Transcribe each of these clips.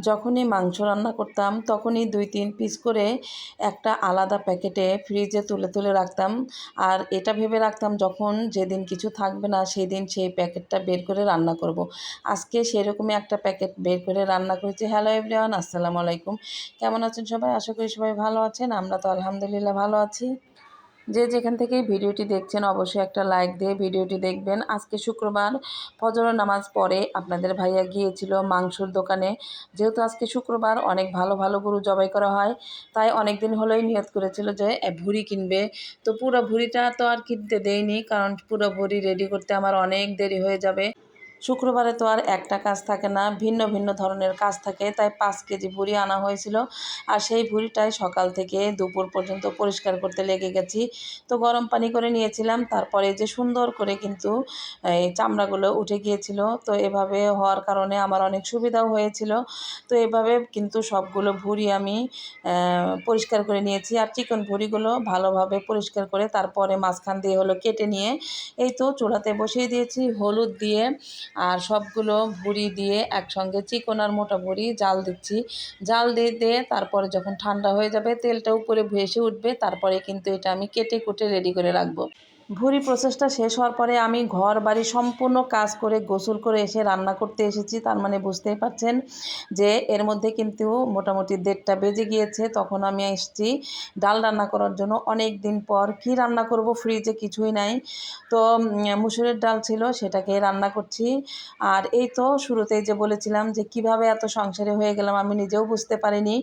যখনই মাংস রান্না করতাম, তখনই দুই তিন পিস করে একটা আলাদা প্যাকেটে ফ্রিজে তুলে তুলে রাখতাম। আর এটা ভেবে রাখতাম যখন যেদিন কিছু থাকবে না, সেদিন সেই প্যাকেটটা বের করে রান্না করব। আজকে সেরকমই একটা প্যাকেট বের করে রান্না করেছি। হ্যালো এভরিওয়ান আসসালামু আলাইকুম। কেমন আছেন সবাই? আশা করি সবাই ভালো আছেন। আমরা তো আলহামদুলিল্লাহ ভালো আছি। যে যেখান থেকে ভিডিওটি দেখছেন, অবশ্যই একটা লাইক দিয়ে ভিডিওটি দেখবেন। আজকে শুক্রবার, ফজর নামাজ পরে আপনাদের ভাইয়া গিয়েছিল মাংসর দোকানে। যেহেতু আজকে শুক্রবার, অনেক ভালো ভালো গরু জবাই করা হয়। তাই অনেক দিন হলোই নিয়ত করেছিল যে ভুড়ি কিনবে। তো পুরো ভুড়িটা তো আর কিনতে দেয়নি, কারণ পুরো ভুড়ি রেডি করতে আমার অনেক দেরি হয়ে যাবে। শুক্রবারে তো আর একটা কাজ থাকে না, ভিন্ন ভিন্ন ধরনের কাজ থাকে, তাই পাঁচ কেজি ভুড়ি আনা হয়েছিল। আর সেই ভুড়িটাই সকাল থেকে দুপুর পর্যন্ত পরিষ্কার করতে লেগে গেছি। তো গরম পানি করে নিয়েছিলাম, তারপরে যে সুন্দর করে কিন্তু, এই চামড়াগুলো উঠে গিয়েছিল। তো এভাবে হওয়ার কারণে আমার অনেক সুবিধাও হয়েছিল। তো এভাবে কিন্তু সবগুলো ভুড়ি আমি পরিষ্কার করে নিয়েছি। আর চিকন ভুড়িগুলো ভালোভাবে পরিষ্কার করে তারপরে মাঝখান দিয়ে হলো কেটে নিয়ে, এই তো চুলাতে বসিয়ে দিয়েছি, হলুদ দিয়ে আর সবগুলো ভুড়ি দিয়ে একসঙ্গে চিকন আর মোটা ভুড়ি জাল দিচ্ছি। জাল দিয়ে দিয়ে তারপরে যখন ঠান্ডা হয়ে যাবে, তেলটা উপরে ভেসে উঠবে, তারপরে কিন্তু এটা আমি কেটে কুটে রেডি করে রাখব। ভুরি প্রসেসটা শেষ হওয়ার পরে আমি ঘর, বাড়ি সম্পূর্ণ কাজ করে, গোসল করে এসে রান্না করতে এসেছি। তার মানে বুঝতেই পারছেন যে এর মধ্যে কিন্তু মোটামুটি দেড়টা বেজে গিয়েছে। তখন আমি এসেছি ডাল রান্না করার জন্য। অনেক দিন পর কি রান্না করব ফ্রিজে কিছুই নাই। তো মুসুরের ডাল ছিল, সেটাকে রান্না করছি। আর এই তো শুরুতেই যে বলেছিলাম যে কীভাবে এত সংসারে হয়ে গেলাম, আমি নিজেও বুঝতে পারিনি।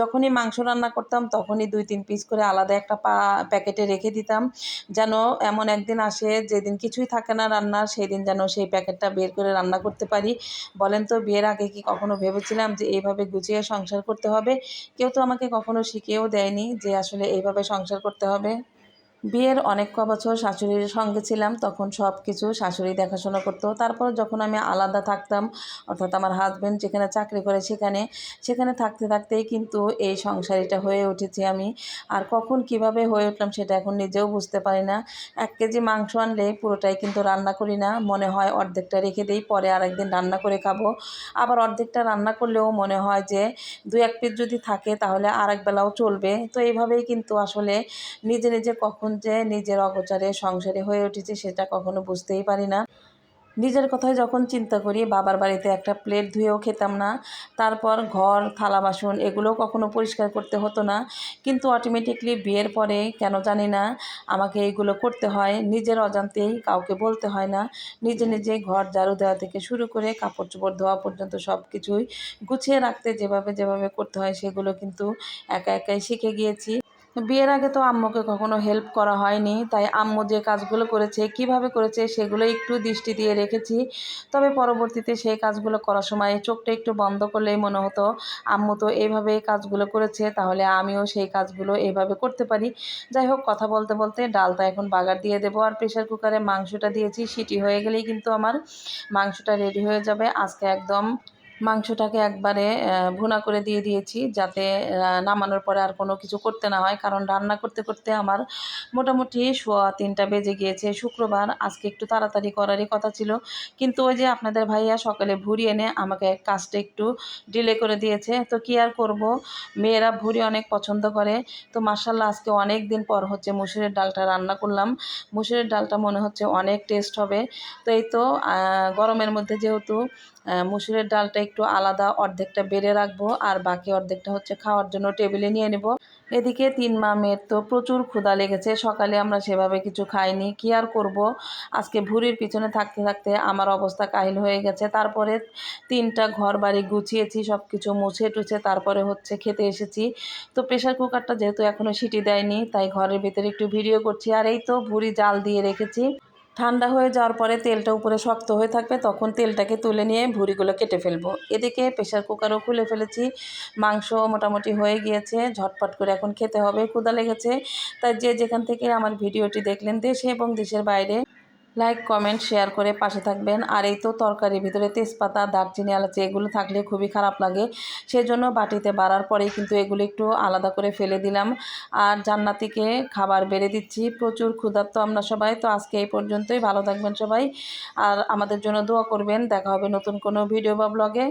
যখনই মাংস রান্না করতাম, তখনই দুই, তিন পিস করে আলাদা একটা প্যাকেটে রেখে দিতাম। যেন এমন একদিন আসে, যেদিন কিছুই থাকে না রান্নার সেই দিন যেন সেই প্যাকেটটা বের করে রান্না করতে পারি। বলেন তো, বিয়ের আগে কি কখনো ভেবেছিলাম যে এইভাবে গুছিয়ে সংসার করতে হবে? কেউ তো আমাকে কখনো শিখিয়েও দেয়নি যে আসলে এইভাবে সংসার করতে হবে। বিয়ের অনেক ক বছর শাশুড়ির সঙ্গে ছিলাম, তখন সব কিছু শাশুড়ি দেখাশোনা করতো। তারপর যখন আমি আলাদা থাকতাম, অর্থাৎ আমার হাজব্যান্ড যেখানে চাকরি করে সেখানে সেখানে থাকতে থাকতেই কিন্তু এই সংসারিটা হয়ে উঠেছি আমি। আর কখন কীভাবে হয়ে উঠলাম সেটা এখন নিজেও বুঝতে পারি না। এক কেজি মাংস আনলে পুরোটাই কিন্তু রান্না করি না, মনে হয় অর্ধেকটা রেখে দিই, পরে আরেকদিন রান্না করে খাব। আবার অর্ধেকটা রান্না করলেও মনে হয় যে দু এক পিস যদি থাকে তাহলে আরেক বেলাও চলবে। তো এইভাবেই কিন্তু আসলে নিজে নিজে কখন যে নিজের অগোচারে সংসারে হয়ে উঠেছে সেটা কখনো বুঝতেই পারি না। নিজের কথায় যখন চিন্তা করি, বাবার বাড়িতে একটা প্লেট ধুয়েও খেতাম না, তারপর ঘর, থালা বাসন এগুলো কখনো পরিষ্কার করতে হতো না। কিন্তু অটোমেটিকলি বিয়ের পরে কেন জানি না, আমাকে এইগুলো করতে হয়, নিজের অজান্তেই কাউকে বলতে হয় না। নিজে নিজে ঘর, ঝাড়ু দেওয়া থেকে শুরু করে কাপড় চোপড় ধোয়া পর্যন্ত সব কিছুই গুছিয়ে রাখতে যেভাবে যেভাবে করতে হয় সেগুলো কিন্তু একা একাই শিখে গিয়েছি। বিয়ের আগে তো আম্মুকে কখনো হেল্প করা হয়নি, তাই আম্মু যে কাজগুলো করেছে, কীভাবে করেছে সেগুলো একটু দৃষ্টি দিয়ে রেখেছি। তবে পরবর্তীতে সেই কাজগুলো করার সময় চোখটা একটু বন্ধ করলেই মনে হতো, আম্মু তো এইভাবে কাজগুলো করেছে, তাহলে আমিও সেই কাজগুলো এইভাবে করতে পারি। যাই হোক, কথা বলতে বলতে ডালটা এখন বাগার দিয়ে দেবো, আর প্রেশার কুকারে মাংসটা দিয়েছি, সিটি হয়ে গেলেই কিন্তু আমার মাংসটা রেডি হয়ে যাবে। আজকে একদম মাংসটাকে একবারে ভুনা করে দিয়ে দিয়েছি যাতে নামানোর পরে আর কোনো কিছু করতে না হয়। কারণ রান্না করতে করতে আমার মোটামুটি শোয়া তিনটা বেজে গিয়েছে। শুক্রবার আজকে একটু তাড়াতাড়ি করারই কথা ছিল। কিন্তু ওই যে আপনাদের ভাইয়া সকালে ভুড়ি এনে আমাকে কাজটা একটু ডিলে করে দিয়েছে। তো কি আর করব? মেয়েরা ভুড়ি অনেক পছন্দ করে। তো মার্শাল্লাহ আজকে অনেক দিন পর হচ্ছে মুসুরের ডালটা রান্না করলাম। মুসুরের ডালটা মনে হচ্ছে অনেক টেস্ট হবে। তো এই তো গরমের মধ্যে যেহেতু মুসুরের ডালটা একটু আলাদা অর্ধেকটা বেড়ে রাখব আর বাকি অর্ধেকটা হচ্ছে খাওয়ার জন্য টেবিলে নিয়ে নেব। এদিকে তিন মা মেয়ের তো প্রচুর ক্ষুধা লেগেছে, সকালে আমরা সেভাবে কিছু খাইনি, কি আর করব? আজকে ভুরির পিছনে থাকতে থাকতে আমার অবস্থা কাহিল হয়ে গেছে। তারপরে তিনটা ঘর বাড়ি গুছিয়েছি সব কিছু মুছে টুছে, তারপরে হচ্ছে খেতে এসেছি। তো প্রেশার কুকারটা যেহেতু এখনও সিটি দেয়নি, তাই ঘরের ভিতরে একটু ভিডিও করছি। আর এই তো ভুরি জাল দিয়ে রেখেছি। ঠান্ডা হয়ে যাওয়ার পরে তেলটা উপরে শক্ত হয়ে থাকবে, তখন তেলটাকে তুলে নিয়ে ভুড়িগুলো কেটে ফেলব। এদিকে প্রেশার কুকারও খুলে ফেলেছি। মাংস মোটামুটি হয়ে গিয়েছে, ঝটপট করে এখন খেতে হবে ক্ষুদা লেগেছে। তাই যে যেখান থেকে আমার ভিডিওটি দেখলেন, দেশে এবং দেশের বাইরে লাইক কমেন্ট শেয়ার করে পাশে থাকবেন। আর এই তো তরকারির ভিতরে তেজপাতা, দারচিনি, এলাচি, এগুলো থাকলে খুবই খারাপ লাগে। সেজন্য বাটিতে বাড়ার পরেই কিন্তু এগুলো একটু আলাদা করে ফেলে দিলাম। আর জান্নাতিকে খাবার বেড়ে দিচ্ছি। প্রচুর ক্ষুধার্ত আমরা সবাই। তো আজকে এই পর্যন্তই। ভালো থাকবেন সবাই। আর আমাদের জন্য দোয়া করবেন। দেখা হবে নতুন কোনো ভিডিও বা ব্লগে